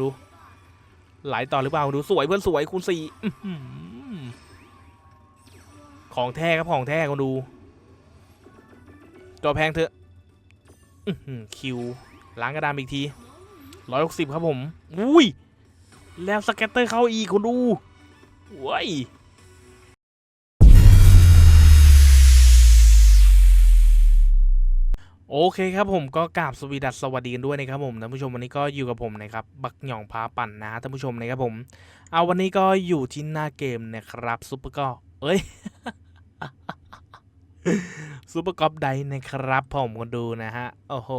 ดูไหลต่อหรือเปล่าดูสวยเพื่อนสวยคูณสี่ของแท้ครับของแท้คุณดูจอแพงเถอะคิวล้างกระดานอีกทีร้อยหกสิบครับผม อุ้ย แล้วสแกตเตอร์เข้าอีกคุณดูว้ย โอเคครับผมก็กราบสวีดัสสวัสดีกันด้วยนะครับผมท่านผู้ชมวันนี้ก็อยู่กับผมนะครับบักหย่องพาปั่นนะท่านผู้ชมนะครับผมเอาวันนี้ก็อยู่ที่หน้าเกมนะครับซุปเปอร์ก็เอ้ยซุปเปอร์กอล์ฟไดนะครับผมก็ดูนะฮะโอ้โห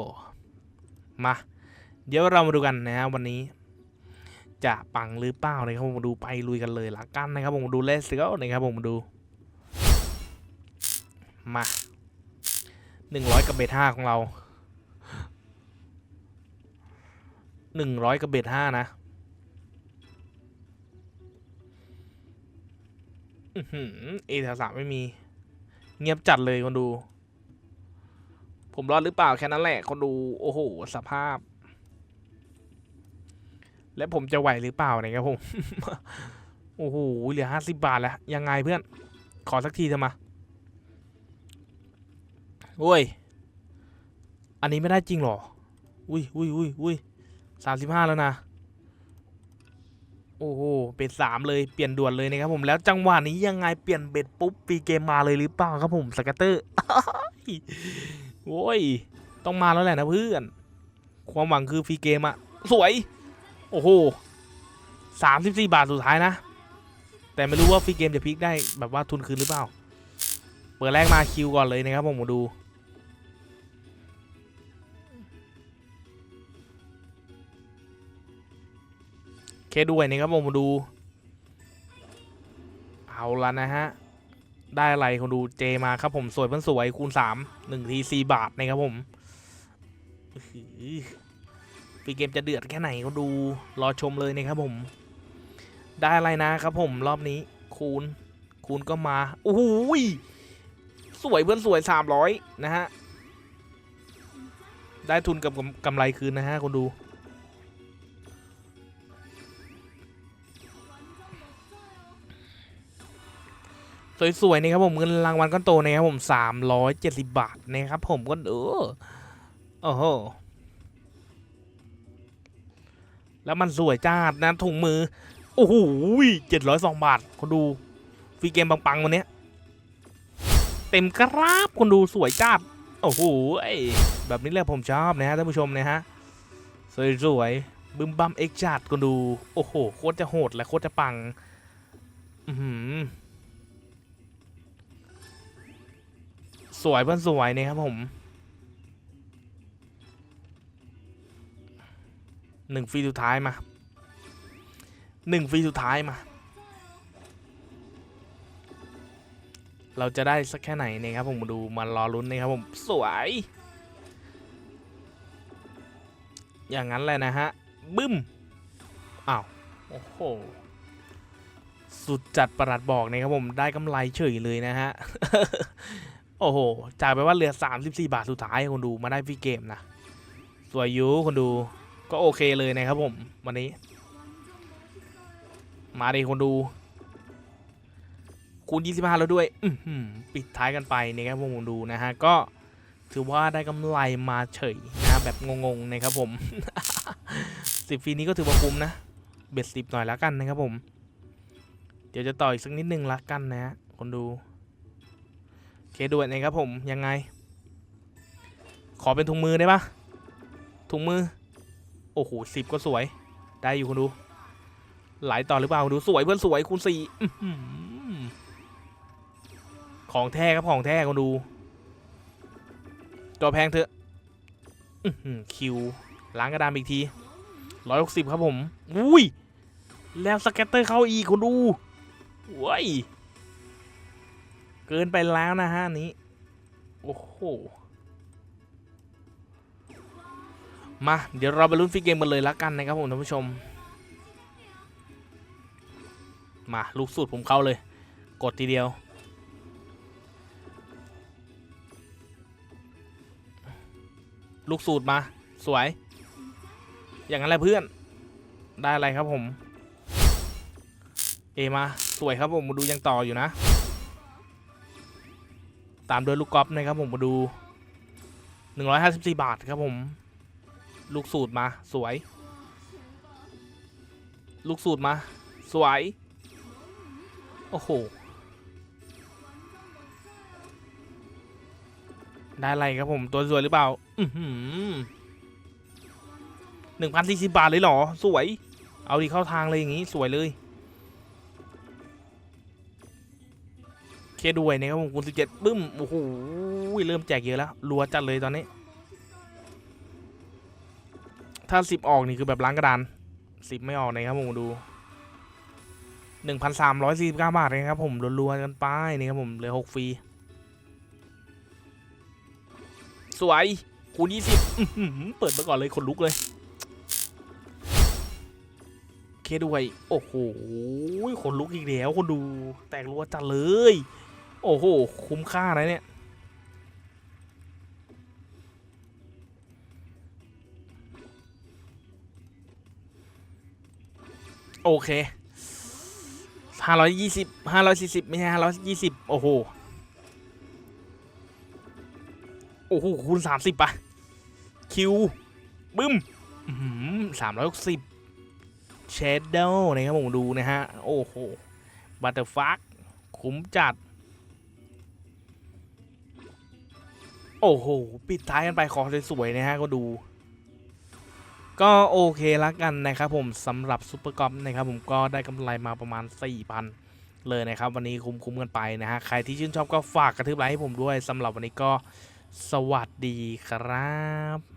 มาเดี๋ยวเรามาดูกันนะฮะวันนี้ จะปังหรือเปล่านะครับผมดูไปลุยกันเลยละกันนะครับผมดูเลสเก็นะครับผมดูมา หนึ่งร้อยกับเบทห้าของเราหนึ่งร้อยกับเบทห้านะอื้อหือเอแถวสามไม่มี เงียบจัดเลยคนดู ผมรอดหรือเปล่าแค่นั้นแหละ คนดู โอ้โห สภาพ และผมจะไหวหรือเปล่าเนี่ยครับผม โอ้โห เหลือห้าสิบบาทแล้ว ยังไงเพื่อน ขอสักทีเถอะมา โอ้ย อันนี้ไม่ได้จริงหรอ อุ้ยอุ้ยอุ้ยอุ้ยสามสิบห้าแล้วนะ โอ้โห เป็นสามเลย เปลี่ยนด่วนเลยนะครับผม แล้วจังหวะนี้ยังไง เปลี่ยนเบ็ดปุ๊บปีเกมมาเลยหรือเปล่าครับผม สกัตเตอร์ โอ้ย ต้องมาแล้วแหละนะเพื่อน ความหวังคือฟรีเกมอะสวย โอ้โหสามสิบสี่บาทสุดท้ายนะ แต่ไม่รู้ว่าฟรีเกมจะพลิกได้แบบว่าทุนคืนหรือเปล่า เปิดแรกมาคิวก่อนเลยนะครับผมมาดู เคด้วยนะครับผมมาดู เอาละนะฮะ ได้อะไรคนดูเจมาครับผมสวยเพิ่นสวยคูณสามหนึ่งทีสี่บาทนะครับผมฟีเกมจะเดือดแค่ไหนก็ดูรอชมเลยนะครับผม ได้อะไรนะครับผมรอบนี้ คูณ คูณก็มาโอ้โหยสวยเพื่อนสวยสามร้อยนะฮะ ได้ทุนกับกำกำไรคืนนะฮะคนดู สวยๆนะครับผมเงินรางวัลก้อนโตนะครับผมสามร้อยเจ็ดสิบบาทนะครับผมก็เออโอ้โหแล้วมันสวยจ้าดนะถุงมือ โอ้โหเจ็ดร้อยสองบาทคนดูฟรีเกมปังๆวันนี้เต็มกราบคนดูสวยจ้าดโอ้โหแบบนี้แหละผมชอบนะฮะท่านผู้ชมนะฮะสวยๆบึมบัมเอ็กจัดคนดู โอ้โหโคตรจะโหดและโคตรจะปัง อือ สวยเพื่อนสวยนะครับผมหนึ่งฟรีสุดท้ายมาหนึ่งฟรีสุดท้ายมา เราจะได้สักแค่ไหนนะครับผมมาดูมารอลุ้นนะครับผมสวย อย่างนั้นแหละนะฮะ บึ้มอ้าวโอ้โหสุดจัดประหลัดบอกนะครับผมได้กำไรเฉยเลยนะฮะ โอ้โหจ่ายไปว่าเหลือ 34 บาทสุดท้ายคนดูมาได้ฟรีเกมนะ สวยอยูคนดูก็โอเคเลยนะครับผม วันนี้ มาดิคนดู คูณ 25 แล้วด้วยปิดท้ายกันไปนะครับผมคนดูนะฮะ ก็ถือว่าได้กำไรมาเฉยนะแบบงงๆนะครับผมสิบฟรีนี้ก็ถือว่าคุ้มนะ เบ็ดสิบหน่อยแล้วกันนะครับผม เดี๋ยวจะต่ออีกสักนิดนึงละกันนะฮะคนดู เคด่วนนะครับผมยังไง ขอเป็นถุงมือได้ปะถุงมือ โอ้โหสิบก็สวย ได้อยู่คุณดู หลายต่อหรือเปล่าคุณดูสวยเพื่อนสวยคูณสี่ของแท้ครับของแท้คุณดูตัวแพงเถอะคิวล้างกระดานอีกทีร้อยหกสิบครับผม อุ้ย แล้วสแกตเตอร์เข้าอีกคุณดูว้ย เกินไปแล้วนะฮะอันนี้ โอ้โห มา เดี๋ยวเราไปลุ้นฟรีเกมกันเลยละกันนะครับผมท่านผู้ชม มาลูกสูตรผมเข้าเลย กดทีเดียว ลูกสูตรมา สวย อย่างนั้นแหละเพื่อน ได้อะไรครับผม เอมา สวยครับผมมาดูยังต่ออยู่นะ ตามด้วยลูกกอล์ฟนะครับผมมาดู 154 บาทครับผม ลูกสูตรมาสวย ลูกสูตรมา สวย โอ้โห ได้อะไรครับผมตัวสวยหรือเปล่า อืหนึ่งพันสี่สิบาทเลยเหรอ สวย เอาดีเข้าทางเลยอย่างงี้ สวยเลย เคด้วยนะครับผมคูณสิบเจ็ดบึ้มโอ้โหเริ่มแจกเยอะแล้วรัวจัดเลยตอนนี้ ถ้าสิบออกนี่คือแบบล้างกระดานสิบไม่ออกนะครับผมดูหนึ่งพันสามร้อยสี่สิบเก้าบาทเลยครับผมรัวๆกันไปนี่ครับผมเหลือหกฟรีสวยคูณยี่สิบเปิดมาก่อนเลยคนลุกเลยเคด้วย โอ้โหคนลุกอีกแล้วคนดู แตกรัวจัดเลย โอ้โห คุ้มค่านะเนี่ย โอเคห้าร้อยยี่สิบห้าร้อยสี่สิบไม่ใช่ห้าร้อยยี่สิบโอ้โห โอ้โห คูณสามสิบปะคิว บึ้มสามร้อยหกสิบเชดเดลนะครับผมดูนะฮะ โอ้โห บัตเตอร์ฟัก คุ้มจัด โอ้โห ปิดท้ายกันไปขอสวยๆนะฮะก็ดู ก็โอเคละกันนะครับผมสำหรับซูเปอร์กอล์นะครับผมก็ได้กำไรมาประมาณ 4,000 เลยนะครับ วันนี้คุ้มๆกันไปนะฮะ ใครที่ชื่นชอบก็ฝากกระทืบไลค์ให้ผมด้วยสำหรับวันนี้ก็สวัสดีครับ